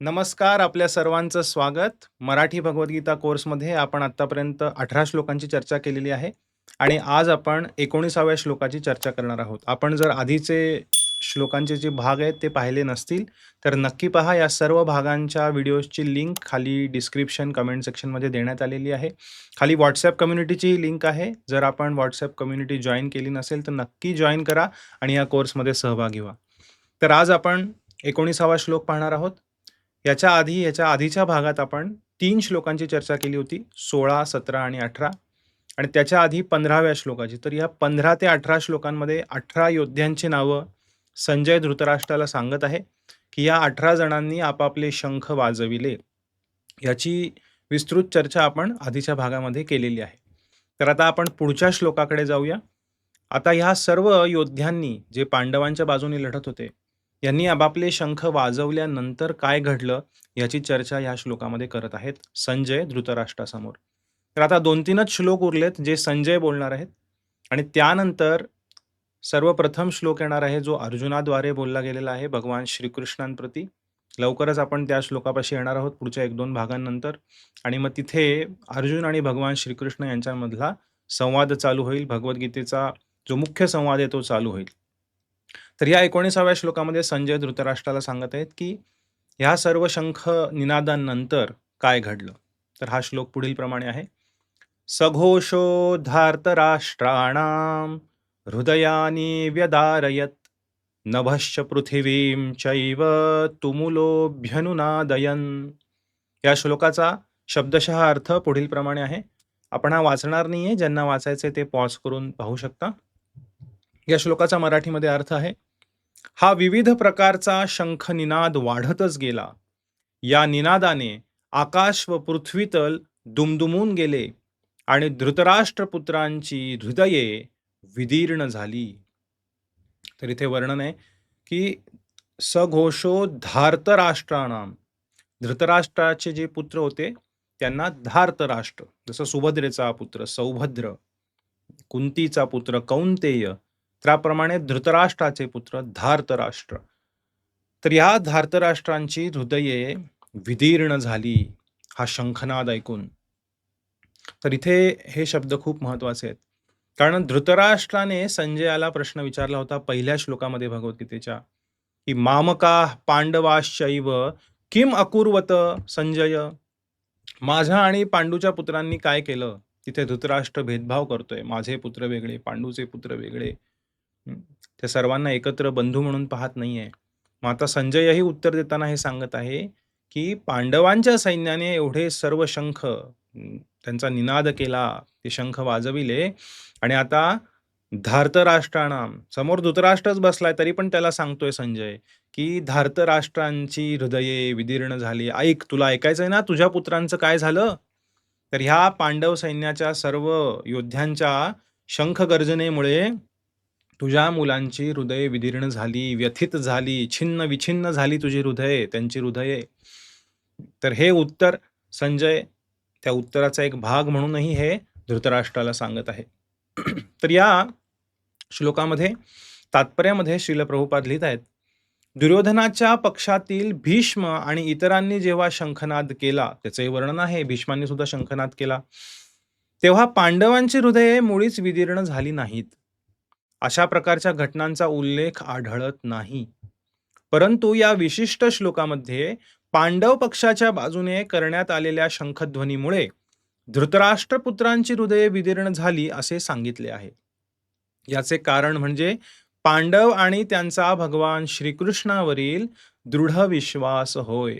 नमस्कार आपल्या सर्वांचं स्वागत. मराठी भगवद्गीता कोर्समध्ये आपण आत्तापर्यंत अठरा श्लोकांची चर्चा केलेली आहे आणि आज आपण एकोणीसाव्या श्लोकाची चर्चा करणार आहोत. आपण जर आधीचे श्लोकांचे जे भाग आहेत ते पाहिले नसतील तर नक्की पहा. या सर्व भागांच्या व्हिडिओजची लिंक खाली डिस्क्रिप्शन कमेंट सेक्शनमध्ये देण्यात आलेली आहे. खाली व्हॉट्सॲप कम्युनिटीची लिंक आहे. जर आपण व्हॉट्सॲप कम्युनिटी जॉईन केली नसेल तर नक्की जॉईन करा आणि या कोर्समध्ये सहभागी व्हा. तर आज आपण एकोणीसावा श्लोक पाहणार आहोत. याच्या आधी याच्या आधीच्या भागात आपण तीन श्लोकांची चर्चा केली होती सोळा सतरा आणि अठरा. आणि त्याच्या आधी पंधराव्या श्लोकाची. तर या पंधरा ते अठरा श्लोकांमध्ये अठरा योद्ध्यांची नावं संजय धृतराष्ट्राला सांगत आहे की या अठरा जणांनी आपापले शंख वाजविले. याची विस्तृत चर्चा आपण आधीच्या भागामध्ये केलेली आहे. तर आता आपण पुढच्या श्लोकाकडे जाऊया. आता ह्या सर्व योद्ध्यांनी जे पांडवांच्या बाजूने लढत होते यांनी आपापले शंख वाजवल्यानंतर काय घडलं याची चर्चा या श्लोकामध्ये करत आहेत संजय धृतराष्ट्रासमोर. तर आता दोन तीनच श्लोक उरलेत जे संजय बोलणार आहेत आणि त्यानंतर सर्वप्रथम श्लोक येणार आहे जो अर्जुनाद्वारे बोलला गेलेला आहे भगवान श्रीकृष्णांप्रती. लवकरच आपण त्या श्लोकापाशी येणार आहोत पुढच्या एक दोन भागांनंतर आणि मग तिथे अर्जुन आणि भगवान श्रीकृष्ण यांच्यामधला संवाद चालू होईल भगवद्गीतेचा जो मुख्य संवाद आहे तो चालू होईल. तर या एकोणीसाव्या श्लोकामध्ये संजय धृतराष्ट्राला सांगत आहेत की ह्या सर्व शंख निनादांनंतर काय घडलं? तर हा श्लोक पुढील प्रमाणे आहे. सघोषो धार्तराष्ट्राणाम हृदयानी व्यदारयत नभश्च पृथिवीम चैव तुमुलोभ्यनुनादयन या श्लोकाचा शब्दशः अर्थ पुढील प्रमाणे आहे. आपण हा वाचणार नाहीये ज्यांना वाचायचे ते पॉज करून पाहू शकता. या श्लोकाचा मराठीमध्ये अर्थ आहे हा विविध प्रकारचा शंख निनाद वाढतच गेला. या निनादाने आकाश व पृथ्वीतल दुमदुमून गेले आणि धृतराष्ट्रपुत्रांची हृदये विदीर्ण झाली. तर इथे वर्णन आहे की सघोषो धार्तराष्ट्राणाम. धृतराष्ट्राचे जे पुत्र होते त्यांना धार्तराष्ट्र जसं सुभद्रेचा पुत्र सौभद्र कुंतीचा पुत्र कौंतेय त्याप्रमाणे धृतराष्ट्राचे पुत्र धार्तराष्ट्र. तर या धार्तराष्ट्रांची हृदये विदीर्ण झाली हा शंखनाद ऐकून. तर इथे हे शब्द खूप महत्त्वाचे आहेत. कारण धृतराष्ट्राने संजयाला प्रश्न विचारला होता पहिल्या श्लोकामध्ये भगवद्गीतेच्या की मामका पांडवाशैव किम अकुर्वत संजय? माझ्या आणि पांडूच्या पुत्रांनी काय केलं? तिथे धृतराष्ट्र भेदभाव करतोय. माझे पुत्र वेगळे पांडूचे पुत्र वेगळे. त्या ते सर्वांना एकत्र बंधू म्हणून पाहत नाहीये. मग आता संजयही उत्तर देताना हे सांगत आहे की पांडवांच्या सैन्याने एवढे सर्व शंख त्यांचा निनाद केला ते शंख वाजविले आणि आता धार्तराष्ट्राणाम समोर धृतराष्ट्रच बसलाय तरी पण त्याला सांगतोय संजय की धार्तराष्ट्रांची हृदये विदीर्ण झाली. ऐक तुला ऐकायचंय ना तुझ्या पुत्रांचं काय झालं? तर ह्या पांडव सैन्याच्या सर्व योद्ध्यांच्या शंख गर्जनेमुळे तुझ्या मुलांची हृदये विदीर्ण झाली व्यथित झाली छिन्न विछिन्न झाली तुझी हृदये त्यांची हृदये. तर हे उत्तर संजय त्या उत्तराचा एक भाग म्हणूनही हे धृतराष्ट्राला सांगत आहे. तर या श्लोकामध्ये तात्पर्यामध्ये श्रील प्रभुपाद लिहित आहेत दुर्योधनाच्या पक्षातील भीष्म आणि इतरांनी जेव्हा शंखनाद केला त्याचंही वर्णन आहे भीष्मांनी सुद्धा शंखनाद केला तेव्हा पांडवांची हृदये मुळीच विदीर्ण झाली नाहीत. अशा प्रकारच्या घटनांचा उल्लेख आढळत नाही. परंतु या विशिष्ट श्लोकामध्ये पांडव पक्षाच्या बाजूने करण्यात आलेल्या शंखध्वनीमुळे धृतराष्ट्रपुत्रांची हृदये विदीर्ण झाली असे सांगितले आहे. याचे कारण म्हणजे पांडव आणि त्यांचा भगवान श्रीकृष्णावरील दृढ विश्वास होय.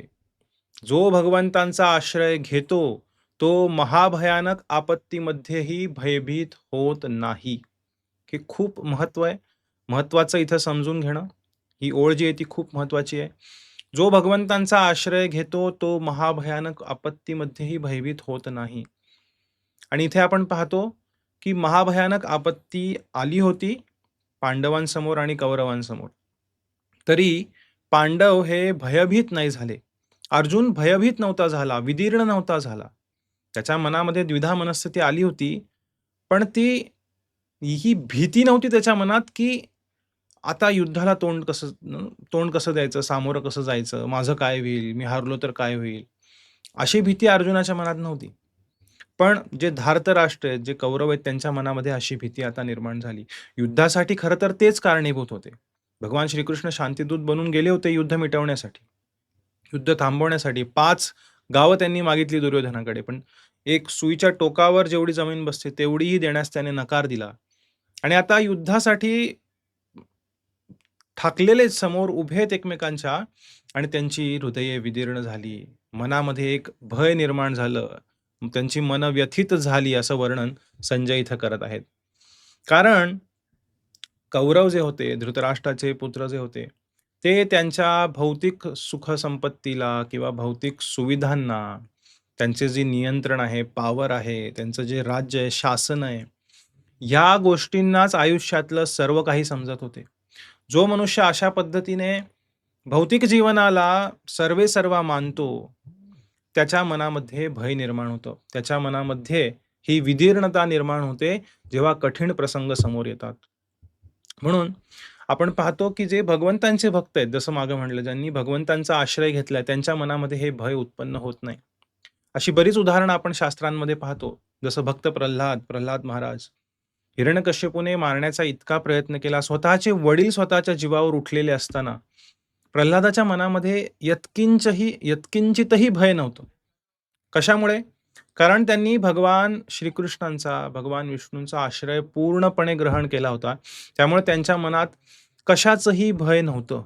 जो भगवंतांचा आश्रय घेतो तो महाभयानक आपत्तीमध्येही भयभीत होत नाही. की खूप महत्त्व आहे. महत्वाचं इथं समजून घेणं. ही ओळ जी आहे ती खूप महत्वाची आहे. जो भगवंतांचा आश्रय घेतो तो महाभयानक आपत्तीमध्येही भयभीत होत नाही. आणि इथे आपण पाहतो की महाभयानक आपत्ती आली होती पांडवांसमोर आणि कौरवांसमोर. तरी पांडव हे भयभीत नाही झाले. अर्जुन भयभीत नव्हता झाला विदीर्ण नव्हता झाला. त्याच्या मनामध्ये द्विधा मनस्थिती आली होती पण ती ही भीती नव्हती त्याच्या मनात की आता युद्धाला तोंड कसं तोंड कसं द्यायचं, सामोरं कसं जायचं, माझं काय होईल, मी हारलो तर काय होईल? अशी भीती अर्जुनाच्या मनात नव्हती. पण जे धार्तराष्ट्र आहेत, जे कौरव आहेत त्यांच्या मनामध्ये अशी भीती आता निर्माण झाली. युद्धासाठी खरं तर तेच कारणीभूत होते. भगवान श्रीकृष्ण शांतीदूत बनून गेले होते युद्ध मिटवण्यासाठी. युद्ध थांबवण्यासाठी पाच गावं त्यांनी मागितली दुर्योधनाकडे. पण एक सुईच्या टोकावर जेवढी जमीन बसते तेवढीही देण्यास त्याने नकार दिला. आणि आता युद्धासाठी ठाकलेले समोर उभे आहेत एकमेकांच्या आणि त्यांची हृदये विदीर्ण झाली. मनामध्ये एक भय निर्माण झालं. त्यांची मन व्यथित झाली असं वर्णन संजय इथं करत आहेत. कारण कौरव जे होते, धृतराष्ट्राचे पुत्र जे होते, ते त्यांच्या भौतिक सुखसंपत्तीला किंवा भौतिक सुविधांना, त्यांचे जे नियंत्रण आहे, पॉवर आहे, त्यांचं जे राज्य आहे, शासन आहे, ह्या गोष्टींनाच आयुष्यातलं सर्व काही समजत होते. जो मनुष्य अशा पद्धतीने भौतिक जीवनाला सर्वे सर्वा मानतो, त्याच्या मनामध्ये भय निर्माण होतं. त्याच्या मनामध्ये ही विदीर्णता निर्माण होते, जेव्हा कठीण प्रसंग समोर येतात. म्हणून आपण पाहतो, की जे भगवंतांचे भक्त आहेत, जसं मागं म्हटलं, ज्यांनी भगवंतांचा आश्रय घेतलाय, त्यांच्या मनामध्ये हे भय उत्पन्न होत नाही. अशी बरीच उदाहरणं आपण शास्त्रांमध्ये पाहतो. जसं भक्त प्रल्हाद, प्रल्हाद महाराज. हिरण्यकश्यपूने मारण्याचा इतका प्रयत्न केला. स्वतःचे वडील स्वतःच्या जीवावर उठलेले असताना, प्रल्हादाच्या मनामध्ये यत्किंचही यत्किंचितही भय नव्हतं. कशामुळे? कारण त्यांनी भगवान श्रीकृष्णांचा, भगवान विष्णूंचा आश्रय पूर्णपणे ग्रहण केला होता. त्यामुळे त्यांच्या मनात कशाचंही भय नव्हतं.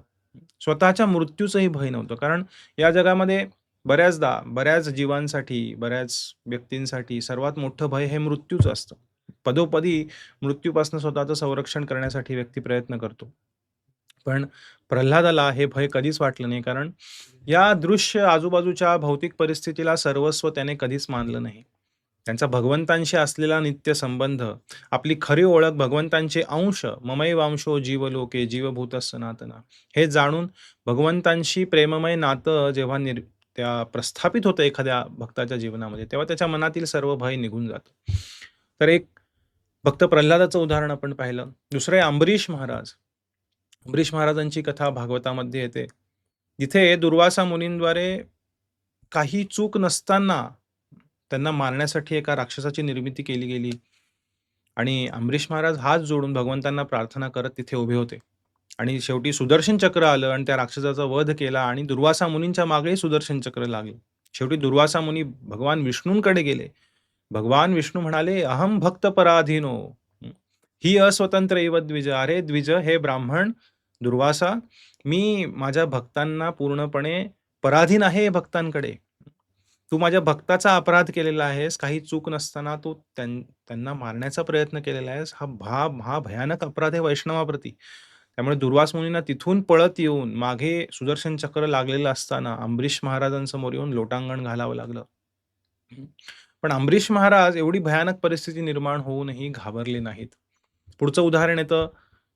स्वतःच्या मृत्यूचंही भय नव्हतं. कारण या जगामध्ये बऱ्याचदा, बऱ्याच जीवांसाठी, बऱ्याच व्यक्तींसाठी सर्वात मोठं भय हे मृत्यूचं असतं. पदोपदी मृत्यूपासून स्वतःचं संरक्षण करण्यासाठी व्यक्ती प्रयत्न करतो. पण प्रल्हादाला हे भय कधीच वाटलं नाही. कारण या दृश्य आजूबाजूच्या भौतिक परिस्थितीला सर्वस्व त्याने कधीच मानलं नाही. त्यांचा भगवंतांशी असलेला नित्य संबंध, आपली खरी ओळख भगवंतांचे अंश, ममैवांशो जीवलोके जीवभूत सनातना हे जाणून भगवंतांशी प्रेममय नातं जेव्हा निर त्या प्रस्थापित होतं एखाद्या भक्ताच्या जीवनामध्ये, तेव्हा त्याच्या मनातील सर्व भय निघून जातं. तर एक भक्त प्रल्हादाचं उदाहरण आपण पाहिलं. दुसरं आहे अंबरीश महाराज. अंबरीश महाराजांची कथा भागवतामध्ये येते. जिथे दुर्वासा मुनींद्वारे काही चूक नसताना त्यांना मारण्यासाठी एका राक्षसाची निर्मिती केली गेली. आणि अंबरीश महाराज हात जोडून भगवंतांना प्रार्थना करत तिथे उभे होते. आणि शेवटी सुदर्शन चक्र आलं आणि त्या राक्षसाचा वध केला आणि दुर्वासा मुनींच्या मागे सुदर्शन चक्र लागले. शेवटी दुर्वासा मुनी भगवान विष्णूंकडे गेले. भगवान विष्णू म्हणाले, "अहं भक्त पराधीनो, ही अस्वतंत्र इव द्विज." "अरे द्विज, हे ब्राह्मण दुर्वासा, मी माझ्या भक्तांना पूर्णपणे पराधीन आहे भक्तांकडे. तू माझ्या भक्ताचा अपराध केलेला आहेस. काही चूक नसताना तू त्यांना मारण्याचा प्रयत्न केलेला आहेस. हा भा हा भयानक अपराध आहे वैष्णवाप्रती." त्यामुळे दुर्वास मुनींना तिथून पळत येऊन मागे सुदर्शन चक्र लागलेलं असताना अंबरीश महाराजांसमोर येऊन लोटांगण घालावं लागलं. पण अंबरीश महाराज एवढी भयानक परिस्थिती निर्माण होऊनही घाबरले नाहीत. पुढचं उदाहरण येतं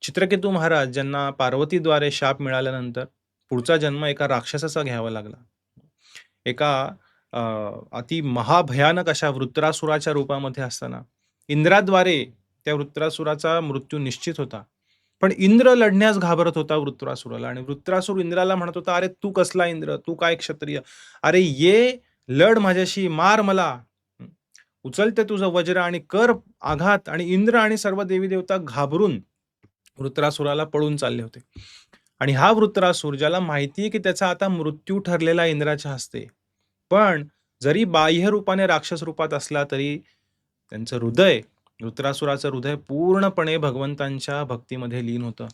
चित्रकेतू महाराज ज्यांना पार्वतीद्वारे शाप मिळाल्यानंतर पुढचा जन्म एका राक्षसाचा घ्यावा लागला. एका अति महाभयानक अशा वृत्रासुराच्या रूपामध्ये असताना इंद्राद्वारे त्या वृत्रासुराचा मृत्यू निश्चित होता. पण इंद्र लढण्यास घाबरत होता वृत्रासुराला आणि वृत्रासुर इंद्राला म्हणत होता, "अरे तू कसला इंद्र? तू काय क्षत्रिय? अरे ये, लढ माझ्याशी, मार मला. उचलते तुझं वज्र आणि कर आघात." आणि इंद्र आणि सर्व देवी-देवता घाबरून वृत्रासुराला पळून चालले होते. आणि हा वृत्रासुर ज्याला माहिती आहे, की त्याचा आता मृत्यू ठरलेला इंद्राच्या हस्ते. पण जरी बाह्य रूपाने राक्षस रूपात असला तरी त्यांचं हृदय, वृत्रासुराचं हृदय पूर्णपणे भगवंतांच्या भक्तीमध्ये लीन होतं.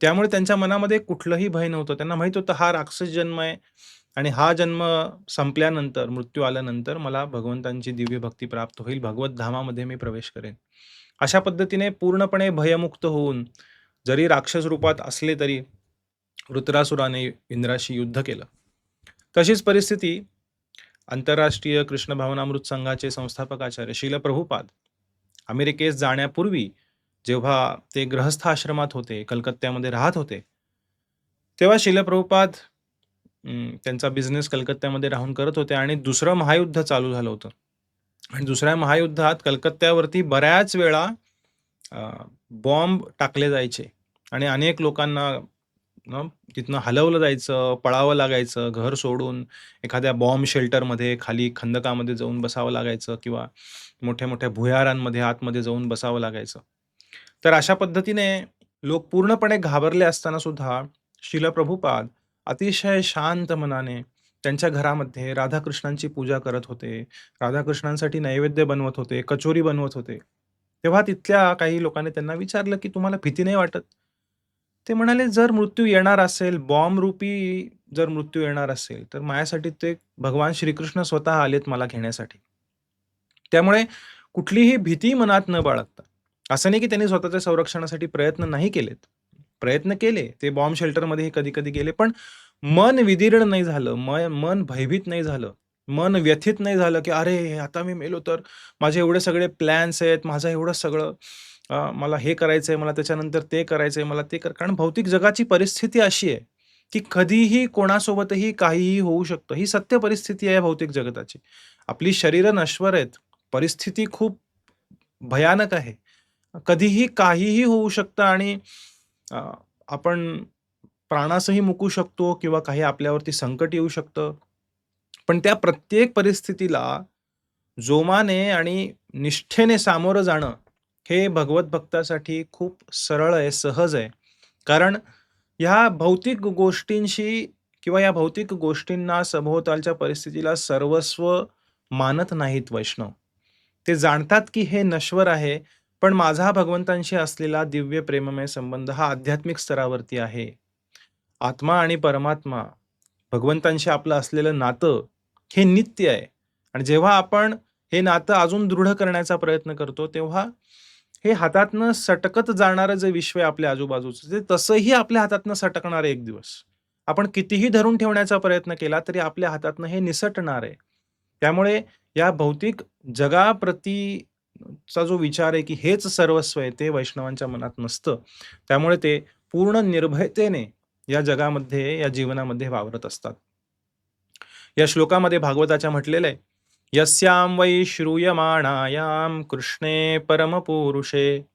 त्यामुळे त्यांच्या मनामध्ये कुठलंही भय नव्हतं. त्यांना माहीत होतं हा राक्षस जन्म आहे आणि हा जन्म संपल्यानंतर, मृत्यू आल्यानंतर मला भगवंतांची दिव्य भक्ती प्राप्त होईल. भगवत धामामध्ये मी प्रवेश करेन. अशा पद्धतीने पूर्णपणे भयमुक्त होऊन जरी राक्षस रूपात असले तरी वृत्रासुराने इंद्राशी युद्ध केलं. तशीच परिस्थिती आंतरराष्ट्रीय कृष्ण भावनामृत संघाचे संस्थापकाचार्य आचार्य प्रभुपाद अमेरिकेस जाण्यापूर्वी जेव्हा ते ग्रहस्थ आश्रमात होते, कलकत्त्यामध्ये राहत होते. तेव्हा शिलप्रभुपाद अं, त्यांचा बिझनेस कलकत्त्यामध्ये राहून करत होते आणि दुसरं महायुद्ध चालू झालं होतं. आणि दुसऱ्या महायुद्धात कलकत्त्यावरती बऱ्याच वेळा अ, बॉम्ब टाकले जायचे आणि अनेक लोकांना न तिथनं हलवलं जायचं, पळावं लागायचं, घर सोडून एखाद्या बॉम्ब शेल्टरमध्ये खाली खंदकामध्ये जाऊन बसावं लागायचं किंवा मोठ्या-मोठ्या भुयारांमध्ये आतमध्ये जाऊन बसावं लागायचं. तर अशा पद्धतीने लोक पूर्णपणे घाबरले असताना सुद्धा श्रील प्रभुपाद अतिशय शांत मनाने त्यांच्या घरामध्ये राधाकृष्णांची पूजा करत होते. राधाकृष्णांसाठी नैवेद्य बनवत होते, कचोरी बनवत होते. तेव्हा तिथल्या काही लोकांनी त्यांना विचारलं, की "तुम्हाला भीती नाही वाटत?" ते म्हणाले, "जर मृत्यू येणार असेल, बॉम्बरूपी जर मृत्यू येणार असेल, तर माझ्यासाठी ते भगवान श्रीकृष्ण स्वतः आलेत मला घेण्यासाठी." त्यामुळे कुठलीही भीती मनात न बाळगता असं नाही, की त्यांनी स्वतःच्या संरक्षणासाठी प्रयत्न नाही केलेत. प्रयत्न केले. ते बॉम्ब शेल्टरमध्येही कधी-कधी गेले. पण मन विदीर्ण नाही झालं. मन मन भयभीत नाही झालं. मन व्यथित नाही झालं, की "अरे, आता मी मेलो तर माझे एवढे सगळे प्लॅन्स आहेत. माझं एवढं सगळं मला हे करायचं आहे मला त्याच्यानंतर ते करायचं आहे मला ते कर" कारण भौतिक जगाची परिस्थिती अशी आहे, की कधीही कोणासोबतही काहीही होऊ शकतं. ही सत्य परिस्थिती आहे भौतिक जगताची. आपली शरीरं नश्वर आहेत. परिस्थिती खूप भयानक आहे. कधीही काहीही होऊ शकतं आणि आपण प्राणासही मुकू शकतो किंवा काही आपल्यावरती संकट येऊ शकतं. पण त्या प्रत्येक परिस्थितीला जोमाने आणि निष्ठेने सामोरं जाणं, हे भगवत भक्तासाठी खूप सरळ आहे, सहज आहे. कारण ह्या भौतिक गोष्टींशी किंवा या भौतिक गोष्टींना, सभोवतालच्या परिस्थितीला सर्वस्व मानत नाहीत वैष्णव. ते जाणतात, की हे नश्वर आहे, पण माझा भगवंतांशी असलेला दिव्य प्रेममय संबंध हा आध्यात्मिक स्तरावरती आहे. आत्मा आणि परमात्मा, भगवंतांशी आपलं असलेलं नातं हे नित्य आहे आणि जेव्हा आपण हे नातं अजून दृढ करण्याचा प्रयत्न करतो, तेव्हा हे हातातनं सटकत जाणारं जे विश्व आहे आपल्या आजूबाजूचं, ते तसंही आपल्या हातातनं सटकणार आहे एक दिवस. आपण कितीही धरून ठेवण्याचा प्रयत्न केला, तरी आपल्या हातातनं हे निसटणार आहे. त्यामुळे या भौतिक जगाप्रती चा जो विचार आहे, की हेच सर्वस्व आहे, ते वैष्णवांच्या मनात नसतं. त्यामुळे ते पूर्ण निर्भयतेने या जगामध्ये, या जीवनामध्ये वावरत असतात. या श्लोकामध्ये भागवताच्या म्हटलेलं आहे, "यस्यां वै श्रूयमाणायां कृष्णे परमपुरुषे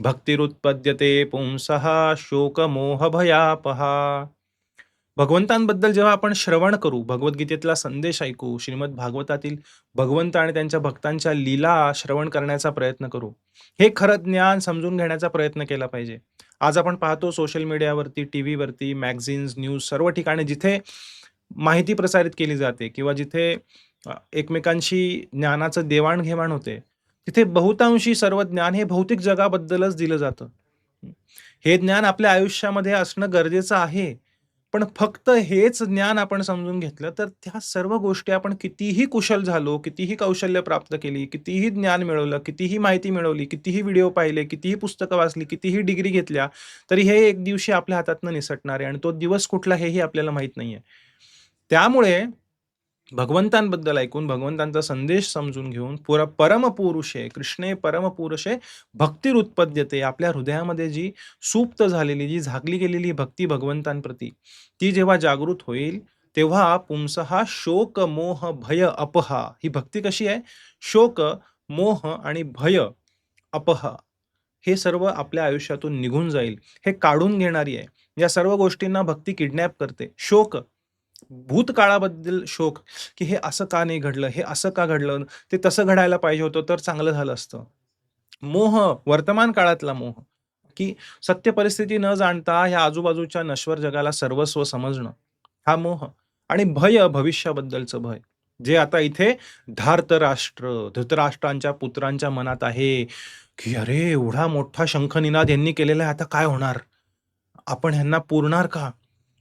भक्तिरुत्पद्यते पुंसः शोकमोहभयापहा." भगवंतांबद्दल जेव्हा आपण श्रवण करू, भगवद्गीतेतला संदेश ऐकू, श्रीमद भागवतातील भगवंत आणि त्यांच्या भक्तांच्या लीला श्रवण करण्याचा प्रयत्न करू. हे खरं ज्ञान समजून घेण्याचा प्रयत्न केला पाहिजे. आज आपण पाहतो सोशल मीडियावरती, टीव्हीवरती, मॅगझिन्स, न्यूज सर्व ठिकाणी जिथे माहिती प्रसारित केली जाते किंवा जिथे एकमेकांशी ज्ञानाचं देवाणघेवाण होते, तिथे बहुतांशी सर्व ज्ञान हे भौतिक जगाबद्दलच दिलं जातं. हे ज्ञान आपल्या आयुष्यामध्ये असणं गरजेचं आहे. पण फक्त हेच ज्ञान आपण समजून घेतलं, तर त्या सर्व गोष्टी आपण कितीही कुशल झालो, कितीही कौशल्य प्राप्त केली, कितीही ज्ञान मिळवलं, कितीही माहिती मिळवली, कितीही व्हिडिओ पाहिले, कितीही पुस्तकं वाचली, कितीही डिग्री घेतल्या, तरी हे एक दिवशी आपल्या हातातनं निसटणार आहे आणि तो दिवस कुठला हेही आपल्याला माहीत नाही आहे त्यामुळे भगवंतांबद्दल ऐकून, भगवंतांचा संदेश समजून घेऊन पुर परमपुरुषे, कृष्णे परमपुरुषे भक्तिरुत्पद्यते. आपल्या हृदयामध्ये जी सुप्त झालेली, जी झाकली गेलेली भक्ती भगवंतांप्रती, ती जेव्हा जागृत होईल, तेव्हा पुंसहा शोक, मोह, भय, अपहा ही भक्ती कशी आहे? शोक, मोह आणि भय, अपहा हे सर्व आपल्या आयुष्यातून निघून जाईल. हे काढून घेणारी आहे. या सर्व गोष्टींना भक्ती किडनॅप करते. शोक, भूतकाळाबद्दल शोक, की हे असं का नाही घडलं? हे असं का घडलं? ते तसं घडायला पाहिजे होतं, तर चांगलं झालं असतं. मोह, वर्तमान काळातला मोह, की सत्य परिस्थिती न जाणता ह्या आजूबाजूच्या नश्वर जगाला सर्वस्व समजणं, हा मोह आणि भय, भविष्याबद्दलचं भय. जे आता इथे धार्तराष्ट्र, धृतराष्ट्रांच्या पुत्रांच्या मनात आहे, की "अरे, एवढा मोठा शंखनिनाद यांनी केलेला आहे, आता काय होणार? आपण ह्यांना पुरणार का?"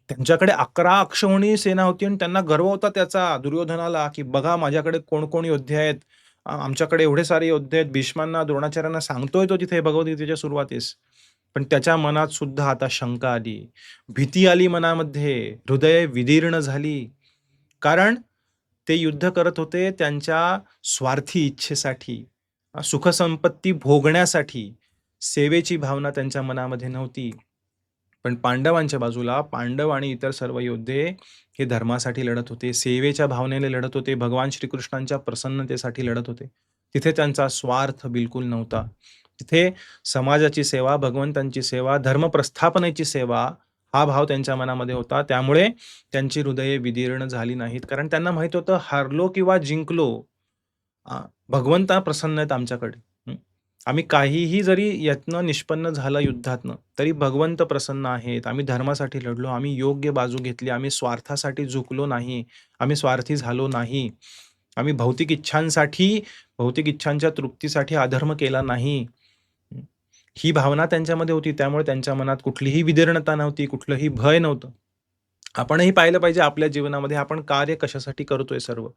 त्यांच्याकडे 11 अक्षौहिणी सेना होती आणि त्यांना गर्व होता त्याचा दुर्योधनाला, की "बघा माझ्याकडे कोण-कोण योद्धे आहेत. आमच्याकडे एवढे सारे योद्धे आहेत." भीष्मांना, द्रोणाचार्यांना सांगतोय तो तिथे भगवद्गीतेच्या सुरुवातीस. पण त्याच्या मनात सुद्धा आता शंका आली, भीती आली मनामध्ये, हृदय विदीर्ण झाली. कारण ते युद्ध करत होते त्यांच्या स्वार्थी इच्छेसाठी, सुखसंपत्ती भोगण्यासाठी. सेवेची भावना त्यांच्या मनामध्ये नव्हती. पण पांडवांच्या बाजूला पांडव आणि इतर सर्व योद्धे हे धर्मासाठी लढत होते, सेवेच्या भावनेने लढत होते, भगवान श्रीकृष्णांच्या प्रसन्नतेसाठी लढत होते. तिथे त्यांचा स्वार्थ बिलकुल नव्हता. तिथे समाजाची सेवा, भगवंतांची सेवा, धर्मप्रस्थापनेची सेवा हा भाव त्यांच्या मनामध्ये होता. त्यामुळे त्यांची हृदये विदीर्ण झाली नाहीत. कारण त्यांना माहीत होतं हारलो किंवा जिंकलो भगवंता प्रसन्न आहेत आमच्याकडे. आम्ही काहीही जरी यातनं निष्पन्न झालं युद्धातनं, तरी भगवंत प्रसन्न आहेत. आम्ही धर्मासाठी लढलो, आम्ही योग्य बाजू घेतली, आम्ही स्वार्थासाठी झुकलो नाही, आम्ही स्वार्थी झालो नाही. आम्ही भौतिक इच्छांसाठी, भौतिक इच्छांच्या तृप्तीसाठी अधर्म केला नाही. ही भावना त्यांच्यामध्ये होती. त्यामुळे त्यांच्या मनात कुठलीही विदीर्णता नव्हती, कुठलंही भय नव्हतं. आपणही पाहिलं पाहिजे आपल्या जीवनामध्ये आपण कार्य कशासाठी करतोय सर्व.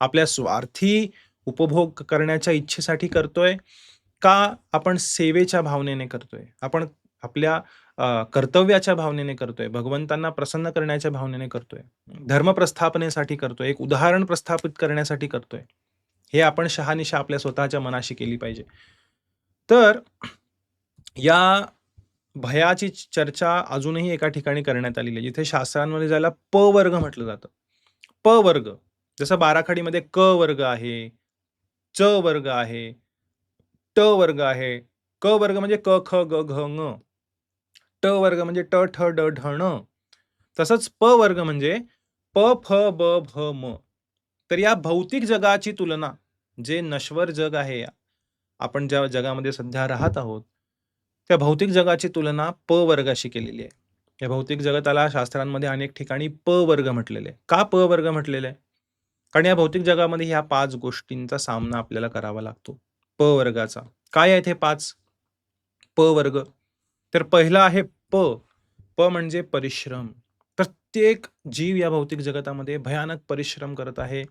आपल्या स्वार्थी उपभोग करण्याच्या इच्छेसाठी करतोय, का आपण सेवेच्या भावनेने करतोय? आपण आपल्या कर्तव्याच्या भावनेने करतोय, भगवंतांना प्रसन्न करण्याच्या भावनेने करतोय, धर्म प्रस्थापनेसाठी करतोय, एक उदाहरण प्रस्थापित करण्यासाठी करतोय. हे आपण शहानिशा आपल्या स्वतःच्या मनाशी केली पाहिजे. तर या भयाची चर्चा अजूनही एका ठिकाणी करण्यात आलेली आहे. जिथे शास्त्रांमध्ये ज्याला प वर्ग म्हटलं जातं. प वर्ग जसं बाराखडीमध्ये क वर्ग आहे, च वर्ग आहे, ट वर्ग आहे. क वर्ग म्हणजे क, ख, ग, घ, ङ. ट वर्ग म्हणजे ट, ठ, ड, ढ, ण. तसंच प वर्ग म्हणजे प, फ, ब, भ, म. तर या भौतिक जगाची तुलना जे नश्वर जग आहे, आपण ज्या जगामध्ये सध्या राहत आहोत, त्या भौतिक जगाची तुलना प वर्गाशी केलेली आहे. या भौतिक जगताला शास्त्रांमध्ये अनेक ठिकाणी प वर्ग म्हटलेले का प वर्ग म्हटलेले आहे? कारण या भौतिक जगामध्ये ह्या पाच गोष्टींचा सामना आपल्याला करावा लागतो. प वर्गाचा. काय आहेत हे पाच प वर्ग. तर पहिला आहे प. प म्हणजे परिश्रम. प्रत्येक जीव या भौतिक जगतामध्ये भयानक परिश्रम करत आहे.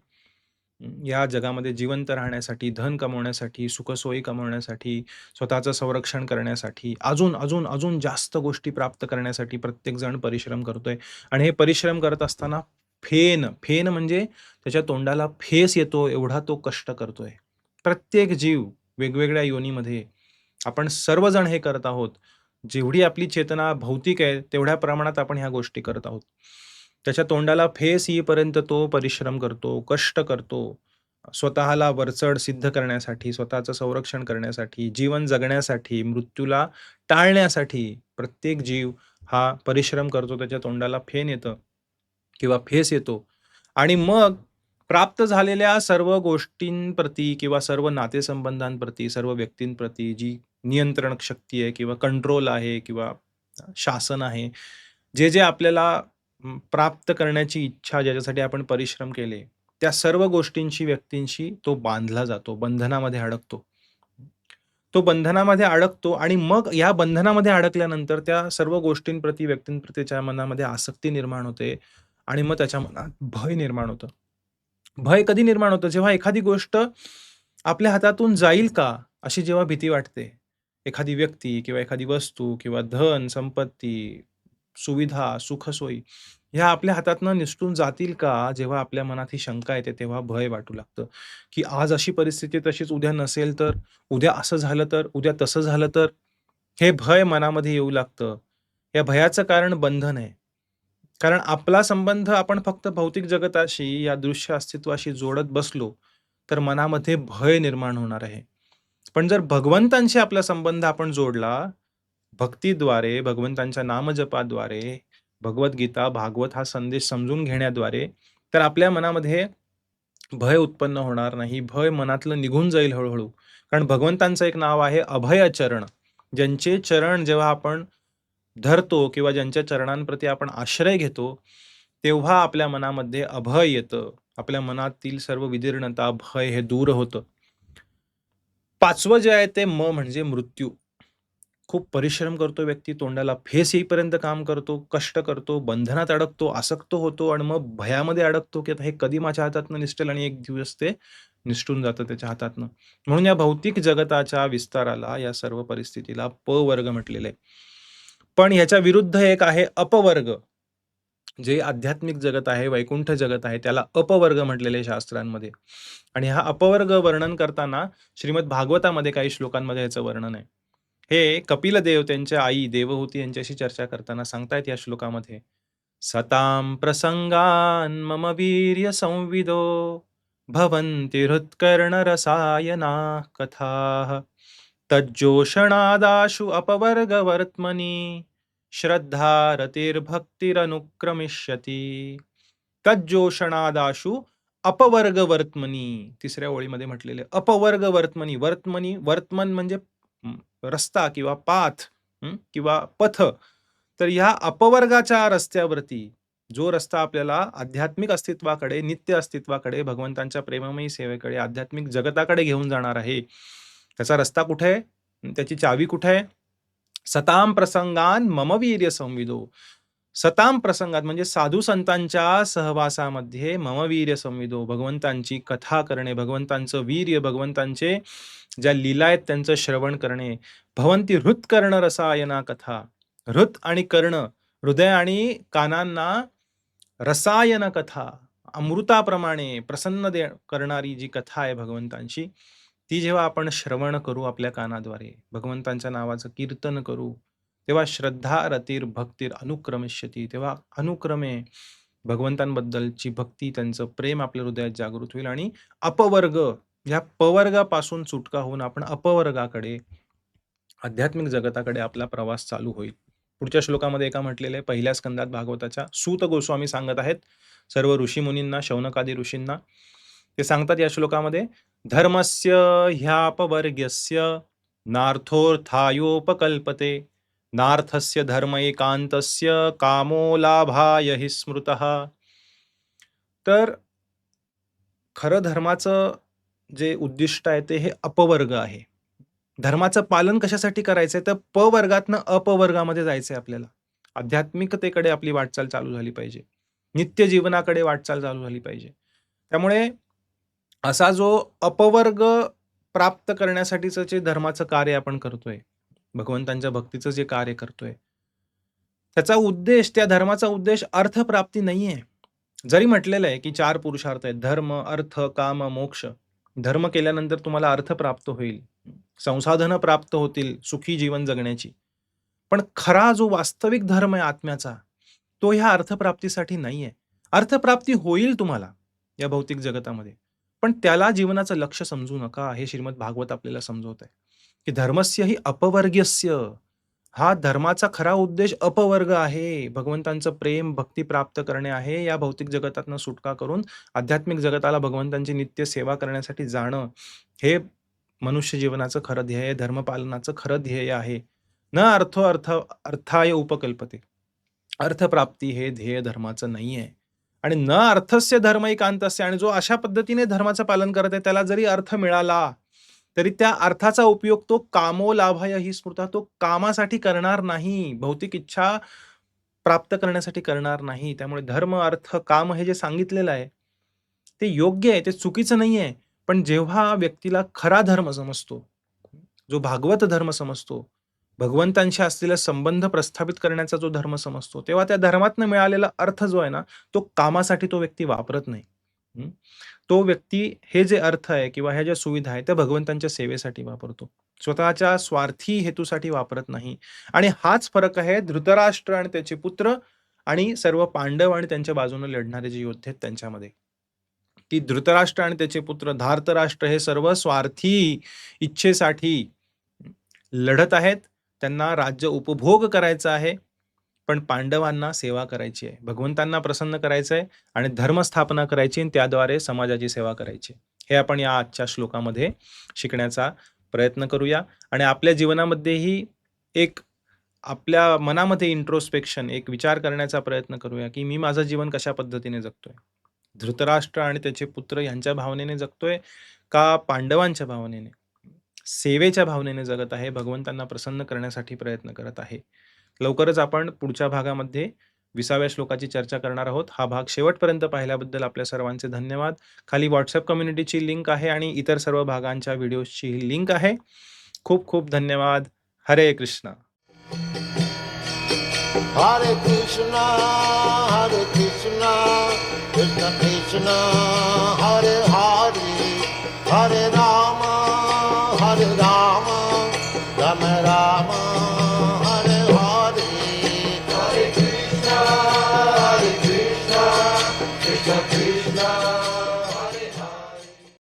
या जगामध्ये जिवंत राहण्यासाठी, धन कमवण्यासाठी, सुखसोयी कमवण्यासाठी, स्वतःचं संरक्षण करण्यासाठी, अजून, अजून, अजून जास्त गोष्टी प्राप्त करण्यासाठी प्रत्येकजण परिश्रम करतोय आणि हे परिश्रम करत असताना फेन, फेन म्हणजे त्याच्या तोंडाला फेस येतो एवढा तो कष्ट करतोय. प्रत्येक जीव वेगवेगळ्या योनीमध्ये आपण सर्वजण हे करत आहोत. जेवढी आपली चेतना भौतिक आहे, तेवढ्या प्रमाणात आपण ह्या गोष्टी करत आहोत. त्याच्या तोंडाला फेस येईपर्यंत तो परिश्रम करतो, कष्ट करतो. स्वतःला वरचढ सिद्ध करण्यासाठी, स्वतःचं संरक्षण करण्यासाठी, जीवन जगण्यासाठी, मृत्यूला टाळण्यासाठी प्रत्येक जीव हा परिश्रम करतो. त्याच्या तोंडाला फेन येतं किंवा फेस येतो आणि मग प्राप्त झालेल्या सर्व गोष्टींप्रती किंवा सर्व नातेसंबंधांप्रती, सर्व व्यक्तींप्रती जी नियंत्रण शक्ती आहे किंवा कंट्रोल आहे किंवा शासन आहे, जे, जे आपल्याला प्राप्त करण्याची इच्छा ज्याच्यासाठी आपण परिश्रम केले, त्या सर्व गोष्टींशी, व्यक्तींशी तो बांधला जातो, बंधनामध्ये अडकतो. तो बंधनामध्ये अडकतो आणि मग या बंधनामध्ये अडकल्यानंतर त्या सर्व गोष्टींप्रती, व्यक्तींप्रती त्याच्या मनामध्ये आसक्ती निर्माण होते आणि मग त्याच्या मनात भय निर्माण होतं. भय कधी निर्माण होतं? जेव्हा एखादी गोष्ट आपल्या हातातून जाईल का? अशी जेव्हा भीती वाटते. एखादी व्यक्ती किंवा एखादी वस्तू किंवा धन, संपत्ती, सुविधा, सुखसोयी ह्या आपल्या हातातनं निसटून जातील का? जेव्हा आपल्या मनात ही शंका येते, तेव्हा भय वाटू लागतं, की आज अशी परिस्थिती तशीच उद्या नसेल तर? उद्या असं झालं तर? उद्या तसं झालं तर? हे भय मनामध्ये येऊ लागतं. या भयाचं कारण बंधन आहे. कारण आपला संबंध आपण फक्त भौतिक जगताशी, या दृश्य अस्तित्वाशी जोडत बसलो, तर मनामध्ये भय निर्माण होणार आहे. पण जर भगवंतांशी आपला संबंध आपण जोडला, भक्तीद्वारे, भगवंतांच्या नामजपाद्वारे, भगवद्गीता, भागवत हा संदेश समजून घेण्याद्वारे, तर आपल्या मनामध्ये भय उत्पन्न होणार नाही. भय मनातलं निघून जाईल हळूहळू कारण भगवंतांचं एक नाव आहे अभयचरण. ज्यांचे चरण जेव्हा आपण धरतो किंवा ज्यांच्या चरणांप्रती आपण आश्रय घेतो, तेव्हा आपल्या मनामध्ये अभय येतं. आपल्या मनातील सर्व विदीर्णता, भय हे दूर होतं. पाचवं जे आहे ते म म्हणजे मृत्यू. खूप परिश्रम करतो व्यक्ती, तोंडाला फेस येईपर्यंत काम करतो, कष्ट करतो, बंधनात अडकतो, आसक्त होतो आणि मग भयामध्ये अडकतो, की आता हे कधी माझ्या हातातनं निसटेल आणि एक दिवस ते निसटून जातं त्याच्या हातातनं. म्हणून या भौतिक जगताच्या विस्ताराला, या सर्व परिस्थितीला प वर्ग म्हटलेलं आहे. पण ह्याच्या विरुद्ध एक आहे अपवर्ग. जे आध्यात्मिक जगत आहे, वैकुंठ जगत आहे, त्याला अपवर्ग म्हटलेले शास्त्रांमध्ये. आणि हा अपवर्ग वर्णन करताना श्रीमद भागवतामध्ये काही श्लोकांमध्ये याचं वर्णन आहे. हे कपिल देव त्यांच्या आई देवहूती यांच्याशी चर्चा करताना सांगतायत या श्लोकामध्ये, सताम प्रसंगान मम वीर्य संविदो भवन्ति हृत्कर्णरसायनाः कथा तज्जोषणादाशु अपवर्गवर्त्मनि श्रद्धा रतिर्भक्तिरनुक्रमिष्यती तज्जोषणादाशु अपवर्ग वर्तमनी तिसऱ्या ओळीमध्ये म्हटलेले अपवर्ग वर्तमनी वर्तमनी वर्तमन म्हणजे रस्ता किंवा पाथ किंवा पथ. तर ह्या अपवर्गाच्या रस्त्यावरती जो रस्ता आपल्याला आध्यात्मिक अस्तित्वाकडे नित्य अस्तित्वाकडे भगवंतांच्या प्रेममयी सेवेकडे आध्यात्मिक जगताकडे घेऊन जाणार आहे त्याचा रस्ता कुठे आहे? त्याची चावी कुठे आहे? सताम प्रसंगान ममवीर्य संविदो. सताम प्रसंगात म्हणजे साधू संतांच्या सहवासामध्ये ममवीर्य संविदो. भगवंतांची कथा करणे भगवंतांचं वीर्य भगवंतांचे ज्या लीला आहेत त्यांचं श्रवण करणे. भवंती हृत कर्ण रसायना कथा. हृत आणि कर्ण हृदय आणि कानांना रसायन कथा. अमृताप्रमाणे प्रसन्न दे करणारी जी कथा आहे भगवंतांची ती जेव्हा आपण श्रवण करू आपल्या कानाद्वारे भगवंतांच्या नावाचं कीर्तन करू तेव्हा श्रद्धा रतीर भक्तीर अनुक्रमिष्यती तेव्हा अनुक्रमे भगवंतांबद्दलची भक्ती त्यांचं प्रेम आपल्या हृदयात जागृत होईल आणि अपवर्ग ह्या पवर्गापासून सुटका होऊन आपण अपवर्गाकडे आध्यात्मिक जगताकडे आपला प्रवास चालू होईल. पुढच्या श्लोकामध्ये एका म्हटलेले पहिल्या स्कंदात भागवताच्या सूत गोस्वामी सांगत आहेत सर्व ऋषीमुनींना शौनकादी ऋषींना. ते सांगतात या श्लोकामध्ये धर्मस्य ह्यापवर्ग्यस्य नार्थोर्थायोपकल्पते नार्थस्य धर्म एकांतस्य कामो लाभाय हि स्मृतः। तर खरं धर्माचं जे उद्दिष्ट आहे ते हे अपवर्ग आहे. धर्माचं पालन कशासाठी करायचंय? तर पवर्गातनं अपवर्गामध्ये जायचं आहे आपल्याला. आध्यात्मिकतेकडे आपली वाटचाल चालू झाली पाहिजे. नित्य जीवनाकडे वाटचाल चालू झाली पाहिजे. त्यामुळे असा जो अपवर्ग प्राप्त करण्यासाठीचं जे धर्माचं कार्य आपण करतोय भगवंतांच्या भक्तीचं जे कार्य करतोय त्याचा उद्देश त्या धर्माचा उद्देश अर्थप्राप्ती नाहीये. जरी म्हटलेलं आहे की चार पुरुषार्थ आहेत धर्म अर्थ काम मोक्ष. धर्म केल्यानंतर तुम्हाला अर्थ प्राप्त होईल संसाधनं प्राप्त होतील सुखी जीवन जगण्याची. पण खरा जो वास्तविक धर्म आहे आत्म्याचा तो ह्या अर्थप्राप्तीसाठी नाहीये. अर्थप्राप्ती होईल तुम्हाला या भौतिक जगतामध्ये. पण त्याला जीवनाचं लक्ष समजू नका हे श्रीमद भागवत आपल्याला समजवत आहे की धर्मस्य ही अपवर्गस्य हा धर्माचा खरा उद्देश अपवर्ग आहे. भगवंतांचं प्रेम भक्ती प्राप्त करणे आहे. या भौतिक जगतातनं सुटका करून आध्यात्मिक जगताला भगवंतांची नित्य सेवा करण्यासाठी जाणं हे मनुष्य जीवनाचं खरं ध्येय धर्मपालनाचं खरं ध्येय आहे. न अर्थो अर्थ अर्थाय उपकल्पते. अर्थप्राप्ती हे ध्येय धर्माचं नाही आहे आणि न अर्थस्य धर्म असते आणि जो अशा पद्धतीने धर्माचं पालन करत आहे त्याला जरी अर्थ मिळाला तरी त्या अर्थाचा उपयोग तो कामो लाभाय ही स्मृता तो कामासाठी करणार नाही. भौतिक इच्छा प्राप्त करण्यासाठी करणार नाही. त्यामुळे धर्म अर्थ काम हे जे सांगितलेलं आहे ते योग्य आहे ते चुकीचं नाही आहे. पण जेव्हा व्यक्तीला खरा धर्म समजतो जो भागवत धर्म समजतो भगवंतांशी असलेला संबंध प्रस्थापित करण्याचा जो धर्म समजतो तेव्हा त्या धर्मातनं मिळालेला अर्थ जो आहे ना तो कामासाठी तो व्यक्ती वापरत नाही. तो व्यक्ती हे जे अर्थ आहे किंवा ह्या ज्या सुविधा आहे त्या भगवंतांच्या सेवेसाठी वापरतो. स्वतःच्या स्वार्थी हेतूसाठी वापरत नाही. आणि हाच फरक आहे धृतराष्ट्र आणि त्याचे पुत्र आणि सर्व पांडव आणि त्यांच्या बाजूने लढणारे जे योद्धे आहेत त्यांच्यामध्ये. की धृतराष्ट्र आणि त्याचे पुत्र धार्तराष्ट्र हे सर्व स्वार्थी इच्छेसाठी लढत आहेत. त्यांना राज्य उपभोग करायचा आहे पण पांडवांना सेवा करायची आहे. भगवंतांना प्रसन्न करायचं आहे आणि धर्मस्थापना करायची आणि त्याद्वारे समाजाची सेवा करायची हे आपण या आजच्या श्लोकामध्ये शिकण्याचा प्रयत्न करूया. आणि आपल्या जीवनामध्येही एक आपल्या मनामध्ये इंट्रोस्पेक्शन एक विचार करण्याचा प्रयत्न करूया की मी माझं जीवन कशा पद्धतीने जगतोय? धृतराष्ट्र आणि त्याचे पुत्र यांच्या भावनेने जगतोय का पांडवांच्या भावनेने? सेवेच्या भावनेने जगत आहे भगवंतांना प्रसन्न करण्यासाठी प्रयत्न करत आहे. लवकरच आपण पुढच्या भागामध्ये विसाव्या श्लोकाची चर्चा करणार आहोत. हा भाग शेवटपर्यंत पाहिल्याबद्दल आपल्या सर्वांचे धन्यवाद. खाली व्हॉट्सअप कम्युनिटीची लिंक आहे आणि इतर सर्व भागांच्या व्हिडिओची लिंक आहे. खूप खूप धन्यवाद. हरे कृष्ण. हरे Krishna, हरे Krishna, Krishna Krishna Hare Hare Hare Ram. to God.